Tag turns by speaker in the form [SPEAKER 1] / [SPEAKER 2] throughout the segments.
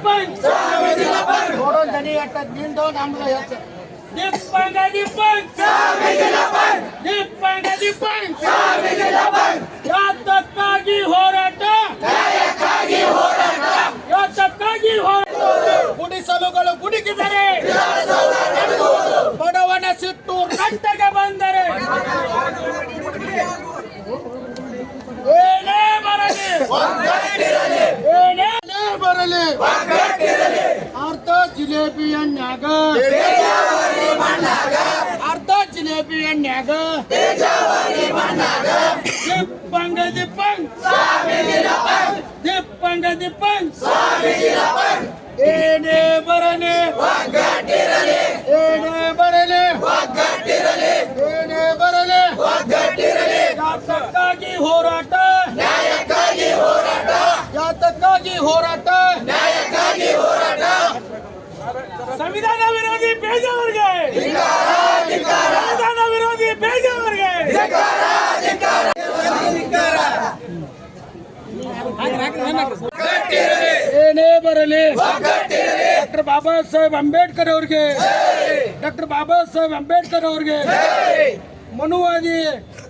[SPEAKER 1] सरपंच सोडून त्यांनी एकटात दोन आमदार यायचं दीपांगा दीपंच दीपांगा
[SPEAKER 2] दीपंच होराटा ಜಿಲೇಬಿ ಎಣ್ಣಾಗ ಅರ್ಧ ಜಿಲೇಬಿ ಎಣ್ಣಾಗ
[SPEAKER 1] ದಿಪ್ಪಂಗ ದಿಪ್ಪಂಗ್ ದಿಪ್ಪಂಗ ದಿಪ್ಪಂಗ್
[SPEAKER 2] ಏನೇ ಬರಲಿ ಏನೇ ಬರಲಿ ಏನೇ ಬರಲಿ
[SPEAKER 1] ಯಾತಕ್ಕಾಗಿ ಹೋರಾಟ
[SPEAKER 2] ಯಾತಕ್ಕಾಗಿ ಹೋರಾಟ ಬರಲಿ. ಡಾಕ್ಟರ್ ಬಾಬಾ ಸಾಹೇಬ್ ಅಂಬೇಡ್ಕರ್ ಅವ್ರಿಗೆ. ಡಾಕ್ಟರ್ ಬಾಬಾ ಸಾಹೇಬ್ ಅಂಬೇಡ್ಕರ್ ಅವ್ರಿಗೆ. ಮನುವಾದಿ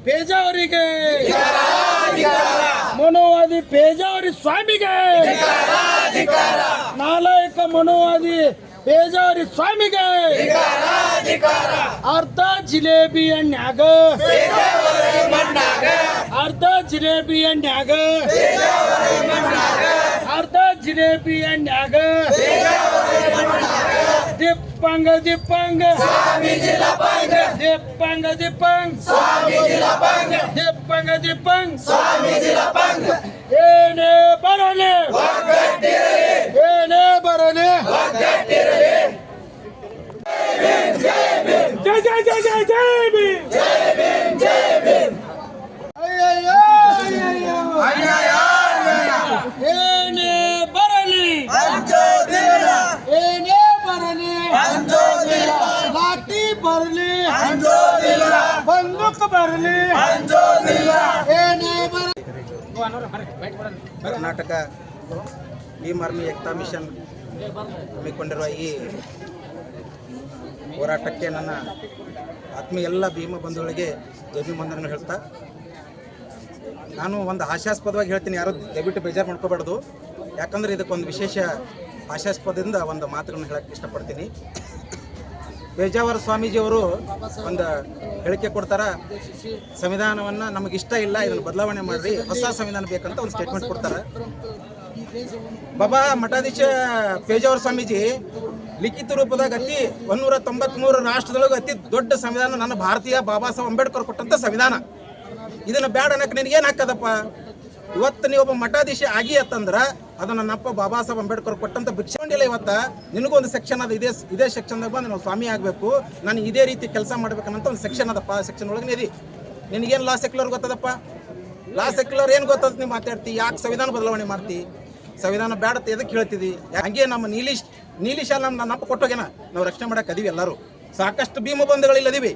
[SPEAKER 2] ಪೇಜಾವರಿಗೆ ಮನುವಾದಿ ಪೇಜಾವರಿ ಸ್ವಾಮಿಗೆ. ನಾಲಾಯಕ ಮನುವಾದಿ ಪೇಜಾವರಿ ಸ್ವಾಮಿಗೆ. ಅರ್ಧ ಜಿಲೇಬಿ ಎಣ್ಣಾಗ ಅರ್ಧ ಜಿಲೇಬಿ ಎಣ್ಣಾಗ ಅರ್ಧ ಜಿಲೇಬಿ ಎಣ್ಣಾಗ ದಿಪ್ಪಂಗ ದಿಪ್ಪಂಗ ದಿಪ್ಪಂಗ ದಿಪ್ಪಂಗ್ ದಿಪ್ಪಂಗ ದಿಪ್ಪಂಗ್ ಏನೇ ಬರಲಿ ಏನೇ ಬರಲಿ
[SPEAKER 1] ಜೈ ಜೈ ಜೈ ಜೈ ಜೈ ಭೀಮ್
[SPEAKER 2] ಅಯ್ಯಯ್ಯೋ, ಅಯ್ಯಯ್ಯೋ. ಏನೇ ಬರಲಿ.
[SPEAKER 3] ಕರ್ನಾಟಕ ಭೀಮ್ ಆರ್ಮಿ ಏಕ್ತಾ ಮಿಷನ್ ಹಮ್ಮಿಕೊಂಡಿರುವ ಈ ಹೋರಾಟಕ್ಕೆ ನನ್ನ ಆತ್ಮೀಯ ಎಲ್ಲ ಭೀಮ ಬಂಧುಗಳಿಗೆ ಜಯಭಿವಂದನೆಗಳು ಹೇಳ್ತಾ ನಾನು ಒಂದು ಹಾಸ್ಯಾಸ್ಪದವಾಗಿ ಹೇಳ್ತೀನಿ ಯಾರು ದಯವಿಟ್ಟು ಬೇಜಾರು ಮಾಡ್ಕೋಬಾರ್ದು. ಯಾಕಂದ್ರೆ ಇದಕ್ಕೊಂದು ವಿಶೇಷ ಹಾಸ್ಯಾಸ್ಪದದಿಂದ ಒಂದು ಮಾತುಗಳನ್ನು ಹೇಳಕ್ಕೆ ಇಷ್ಟಪಡ್ತೀನಿ. ಪೇಜಾವರ ಸ್ವಾಮೀಜಿಯವರು ಒಂದು ಹೇಳಿಕೆ ಕೊಡ್ತಾರ, ಸಂವಿಧಾನವನ್ನು ನಮಗೆ ಇಷ್ಟ ಇಲ್ಲ, ಇದನ್ನು ಬದಲಾವಣೆ ಮಾಡ್ರಿ, ಹೊಸ ಸಂವಿಧಾನ ಬೇಕಂತ ಒಂದು ಸ್ಟೇಟ್ಮೆಂಟ್ ಕೊಡ್ತಾರ. ಬಾಬಾ ಮಠಾಧೀಶ ಪೇಜಾವರ ಸ್ವಾಮೀಜಿ ಲಿಖಿತ ರೂಪದಾಗ ಅತಿ ಒಂದೂರ ತೊಂಬತ್ಮೂರು ರಾಷ್ಟ್ರದೊಳಗೆ ಅತಿ ದೊಡ್ಡ ಸಂವಿಧಾನ ನನ್ನ ಭಾರತೀಯ ಬಾಬಾ ಸಾಹೇಬ್ ಅಂಬೇಡ್ಕರ್ ಕೊಟ್ಟಂತ ಸಂವಿಧಾನ. ಇದನ್ನ ಬ್ಯಾಡ ಅನ್ನಕ್ಕೆ ನಿನಗೇನು ಏನು ಹಾಕದಪ್ಪ ಇವತ್ತು ನೀವು ಒಬ್ಬ ಮಠಾಧೀಶ ಆಗಿ ಅಂತಂದ್ರ ಅದು ನನ್ನಪ್ಪ ಬಾಬಾ ಸಾಹೇಬ್ ಅಂಬೇಡ್ಕರ್ ಕೊಟ್ಟಂತ ಭಿಕ್ಷಕೊಂಡಿಲ್ಲ ಇವತ್ತ. ನಿನಗೂ ಒಂದು ಸೆಕ್ಷನ್ ಅದ ಇದೇ ಇದೇ ಸೆಕ್ಷನ್ದಾಗ ಬಂದು ನಾವು ಸ್ವಾಮಿ ಆಗಬೇಕು. ನಾನು ಇದೇ ರೀತಿ ಕೆಲಸ ಮಾಡ್ಬೇಕನ್ನಂತ ಒಂದು ಸೆಕ್ಷನ್ ಅದಪ್ಪ ಸೆಕ್ಷನ್ ಒಳಗೆ ನಿಧಿ ನಿನಗೇನು ಲಾ ಸೆಕ್ಯುಲರ್ ಗೊತ್ತದಪ್ಪ? ಲಾ ಸೆಕ್ಯುಲರ್ ಏನು ಗೊತ್ತದ ನೀವು ಮಾತಾಡ್ತಿ? ಯಾಕೆ ಸಂವಿಧಾನ ಬದಲಾವಣೆ ಮಾಡ್ತಿ? ಸಂವಿಧಾನ ಬೇಡತ್ತ ಎದಕ್ಕೆ ಹೇಳ್ತಿದಿ? ಹಂಗೆ ನಮ್ಮ ನೀಲಿಶ್ ನೀಲಿಶ ನಮ್ಮ ನನ್ನಪ್ಪ ಕೊಟ್ಟೋಗೇನ ನಾವು ರಕ್ಷಣೆ ಮಾಡಕ್ಕೆ ಅದೀವಿ ಎಲ್ಲರೂ. ಸಾಕಷ್ಟು ಭೀಮ ಬಂಧುಗಳಿಲ್ಲದೀವಿ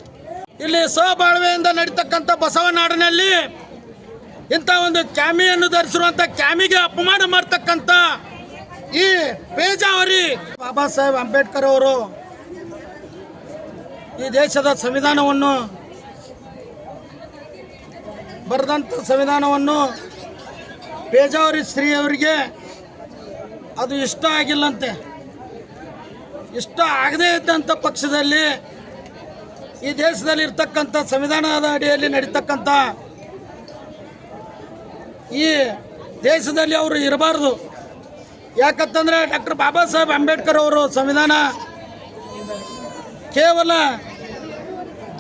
[SPEAKER 2] ಇಲ್ಲಿ ಸ್ವಬಾಳ್ವೆಯಿಂದ ನಡೀತಕ್ಕಂಥ ಬಸವನಾಡಿನಲ್ಲಿ ಇಂಥ ಒಂದು ಕ್ಯಾಮಿಯನ್ನು ಧರಿಸಿರುವಂಥ ಕ್ಯಾಮಿಗೆ ಅಪಮಾನ ಮಾಡ್ತಕ್ಕಂಥ ಈ ಪೇಜಾವರಿ ಬಾಬಾ ಸಾಹೇಬ್ ಅಂಬೇಡ್ಕರ್ ಅವರು ಈ ದೇಶದ ಸಂವಿಧಾನವನ್ನು ಬರೆದಂಥ ಸಂವಿಧಾನವನ್ನು ಪೇಜಾವರಿ ಸ್ತ್ರೀಯವರಿಗೆ ಅದು ಇಷ್ಟ ಆಗಿಲ್ಲಂತೆ. ಇಷ್ಟ ಆಗದೇ ಇದ್ದಂಥ ಪಕ್ಷದಲ್ಲಿ ಈ ದೇಶದಲ್ಲಿ ಇರ್ತಕ್ಕಂಥ ಸಂವಿಧಾನದ ಅಡಿಯಲ್ಲಿ ನಡೀತಕ್ಕಂಥ ಈ ದೇಶದಲ್ಲಿ ಅವರು ಇರಬಾರ್ದು. ಯಾಕಂತಂದ್ರೆ ಡಾಕ್ಟರ್ ಬಾಬಾ ಸಾಹೇಬ್ ಅಂಬೇಡ್ಕರ್ ಅವರು ಸಂವಿಧಾನ ಕೇವಲ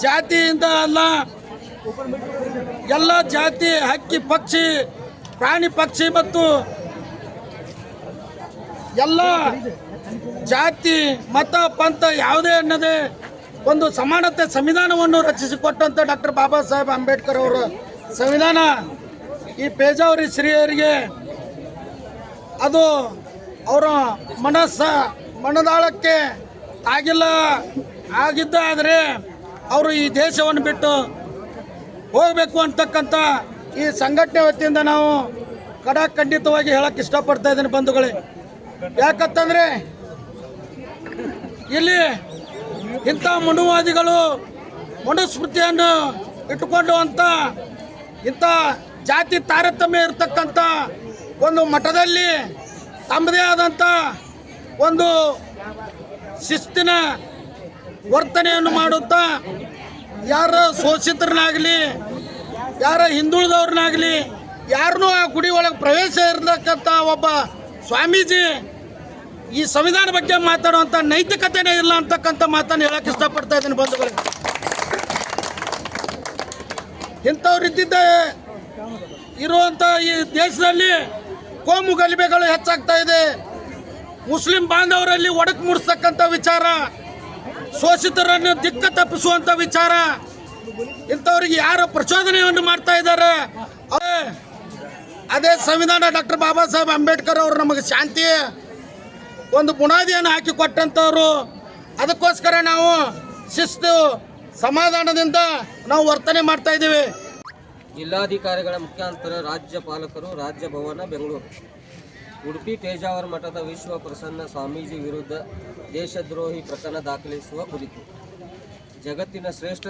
[SPEAKER 2] ಜಾತಿಯಿಂದ ಅಲ್ಲ, ಎಲ್ಲ ಜಾತಿ, ಹಕ್ಕಿ, ಪಕ್ಷಿ, ಪ್ರಾಣಿ, ಪಕ್ಷಿ ಮತ್ತು ಎಲ್ಲ ಜಾತಿ, ಮತ, ಪಂಥ ಯಾವುದೇ ಅನ್ನದೇ ಒಂದು ಸಮಾನತೆ ಸಂವಿಧಾನವನ್ನು ರಚಿಸಿಕೊಟ್ಟಂಥ ಡಾಕ್ಟರ್ ಬಾಬಾ ಸಾಹೇಬ್ ಅಂಬೇಡ್ಕರ್ ಅವರು ಸಂವಿಧಾನ. ಈ ಪೇಜಾವರಿ ಶ್ರೀಯರಿಗೆ ಅದು ಅವರ ಮನಸ್ಸ ಮನದಾಳಕ್ಕೆ ಆಗಿಲ್ಲ, ಆಗಿದ್ದ ಆದರೆ ಅವರು ಈ ದೇಶವನ್ನು ಬಿಟ್ಟು ಹೋಗಬೇಕು ಅಂತಕ್ಕಂಥ ಈ ಸಂಘಟನೆ ವತಿಯಿಂದ ನಾವು ಖಡಾಖಂಡಿತವಾಗಿ ಹೇಳಕ್ಕೆ ಇಷ್ಟಪಡ್ತಾ ಇದ್ದೀನಿ ಬಂಧುಗಳೇ. ಯಾಕಂತಂದ್ರೆ ಇಲ್ಲಿ ಇಂಥ ಮನುವಾದಿಗಳು ಮನುಸ್ಮೃತಿಯನ್ನು ಇಟ್ಟುಕೊಂಡು ಅಂತ ಇಂಥ ಜಾತಿ ತಾರತಮ್ಯ ಇರತಕ್ಕಂಥ ಒಂದು ಮಠದಲ್ಲಿ ತಮ್ಮದೇ ಆದಂಥ ಒಂದು ಶಿಸ್ತಿನ ವರ್ತನೆಯನ್ನು ಮಾಡುತ್ತಾ ಯಾರ ಶೋಷಿತರನ್ನಾಗಲಿ, ಯಾರ ಹಿಂದುಳಿದವ್ರನ್ನಾಗಲಿ, ಯಾರನ್ನೂ ಆ ಗುಡಿ ಒಳಗೆ ಪ್ರವೇಶ ಇರತಕ್ಕಂಥ ಒಬ್ಬ ಸ್ವಾಮೀಜಿ ಈ ಸಂವಿಧಾನ ಬಗ್ಗೆ ಮಾತಾಡುವಂಥ ನೈತಿಕತೆನೇ ಇಲ್ಲ ಅಂತಕ್ಕಂಥ ಮಾತನ್ನು ಹೇಳಕ್ಕೆ ಇಷ್ಟಪಡ್ತಾ ಇದ್ದೀನಿ ಬಂಧುಗಳೇ. ಇಂಥವ್ರು ಇದ್ದಿದ್ದ ಇರುವಂಥ ಈ ದೇಶದಲ್ಲಿ ಕೋಮು ಗಲಿಬೆಗಳು ಹೆಚ್ಚಾಗ್ತಾ ಇದೆ. ಮುಸ್ಲಿಂ ಬಾಂಧವರಲ್ಲಿ ಒಡಕು ಮೂಡಿಸ್ತಕ್ಕಂಥ ವಿಚಾರ, ಶೋಷಿತರನ್ನು ದಿಕ್ಕ ತಪ್ಪಿಸುವಂಥ ವಿಚಾರ, ಇಂಥವ್ರಿಗೆ ಯಾರು ಪ್ರಚೋದನೆಯನ್ನು ಮಾಡ್ತಾ ಇದ್ದಾರೆ. ಅದೇ ಸಂವಿಧಾನ ಡಾಕ್ಟರ್ ಬಾಬಾ ಸಾಹೇಬ್ ಅಂಬೇಡ್ಕರ್ ಅವರು ನಮಗೆ ಶಾಂತಿ, ಒಂದು ಬುನಾದಿಯನ್ನು ಹಾಕಿ ಕೊಟ್ಟಂಥವ್ರು ಅದಕ್ಕೋಸ್ಕರ ನಾವು ಶಿಸ್ತು, ಸಮಾಧಾನದಿಂದ ನಾವು ವರ್ತನೆ ಮಾಡ್ತಾ ಇದ್ದೀವಿ.
[SPEAKER 4] ಜಿಲ್ಲಾಧಿಕಾರಿಗಳ ಮುಖಾಂತರ ರಾಜ್ಯಪಾಲಕರು ರಾಜ್ಯ ಭವನ ಬೆಂಗಳೂರು. ಉಡುಪಿ ಪೇಜಾವರ ಮಠದ ವಿಶ್ವ ಪ್ರಸನ್ನ ಸ್ವಾಮೀಜಿ ವಿರುದ್ಧ ದೇಶದ್ರೋಹಿ ಪ್ರಕರಣ ದಾಖಲಿಸುವ ಕುರಿತು. ಜಗತ್ತಿನ ಶ್ರೇಷ್ಠ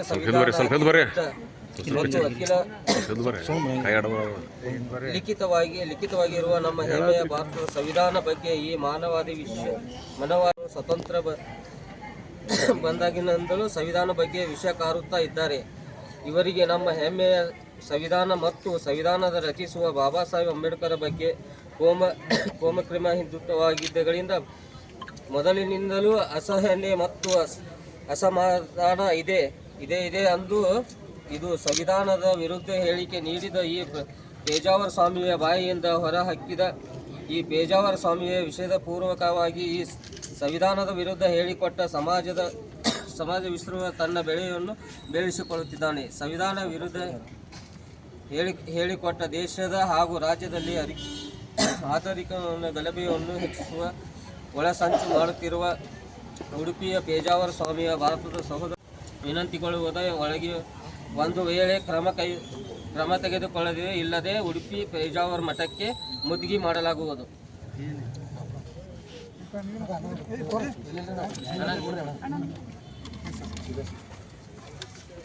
[SPEAKER 4] ಲಿಖಿತವಾಗಿ ಲಿಖಿತವಾಗಿರುವ ನಮ್ಮ ಹೆಮ್ಮೆಯ ಭಾರತದ ಸಂವಿಧಾನ ಬಗ್ಗೆ ಈ ಮಾನವಾದಿ ವಿಷಯ ಮನವಾದ ಸ್ವತಂತ್ರ ಬಂದಾಗಿನಿಂದಲೂ ಸಂವಿಧಾನ ಬಗ್ಗೆ ವಿಷಯ ಕಾರುತ್ತಾ ಇದ್ದಾರೆ. ಇವರಿಗೆ ನಮ್ಮ ಹೆಮ್ಮೆಯ ಸಂವಿಧಾನ ಮತ್ತು ಸಂವಿಧಾನದ ರಚಿಸುವ ಬಾಬಾ ಸಾಹೇಬ್ ಅಂಬೇಡ್ಕರ್ ಬಗ್ಗೆ ಕೋಮ ಕೋಮಕ್ರಿಮ ಹಿಂದುತ್ವವಾಗಿದ್ದಗಳಿಂದ ಮೊದಲಿನಿಂದಲೂ ಅಸಹನೆ ಮತ್ತು ಅಸ್- ಅಸಮಾಧಾನ ಇದೆ ಇದೆ ಇದೆ ಅಂದು ಇದು ಸಂವಿಧಾನದ ವಿರುದ್ಧ ಹೇಳಿಕೆ ನೀಡಿದ ಈ ಪೇಜಾವರ ಸ್ವಾಮಿಯ ಬಾಯಿಯಿಂದ ಹೊರಹಾಕಿದ ಈ ಪೇಜಾವರ ಸ್ವಾಮಿಯ ವಿಷಯದ ಪೂರ್ವಕವಾಗಿ ಈ ಸಂವಿಧಾನದ ವಿರುದ್ಧ ಹೇಳಿಕೊಟ್ಟ ಸಮಾಜದ, ಸಮಾಜ ವಿಶ್ರಮ ತನ್ನ ಬೆಳೆಯನ್ನು ಬೆಳೆಸಿಕೊಳ್ಳುತ್ತಿದ್ದಾನೆ. ಸಂವಿಧಾನ ವಿರುದ್ಧ ಹೇಳಿ ಹೇಳಿಕೊಟ್ಟ ದೇಶದ ಹಾಗೂ ರಾಜ್ಯದಲ್ಲಿ ಅರಿ ಆತರಿಕವನ್ನು ಗಲಭೆಯನ್ನು ಹೆಚ್ಚಿಸುವ ಒಳಸಂಚು ಮಾಡುತ್ತಿರುವ ಉಡುಪಿಯ ಪೇಜಾವರ ಸ್ವಾಮಿಯ ಭಾರತದ ಸಹೋದರ ವಿನಂತಿಗೊಳ್ಳುವುದ ಒಳಗೆ ಒಂದು ವೇಳೆ ಕ್ರಮ ಕೈ ಕ್ರಮ ತೆಗೆದುಕೊಳ್ಳದೆ ಇಲ್ಲದೆ ಉಡುಪಿ ಪೇಜಾವರ ಮಠಕ್ಕೆ ಮುದ್ಗಿ ಮಾಡಲಾಗುವುದು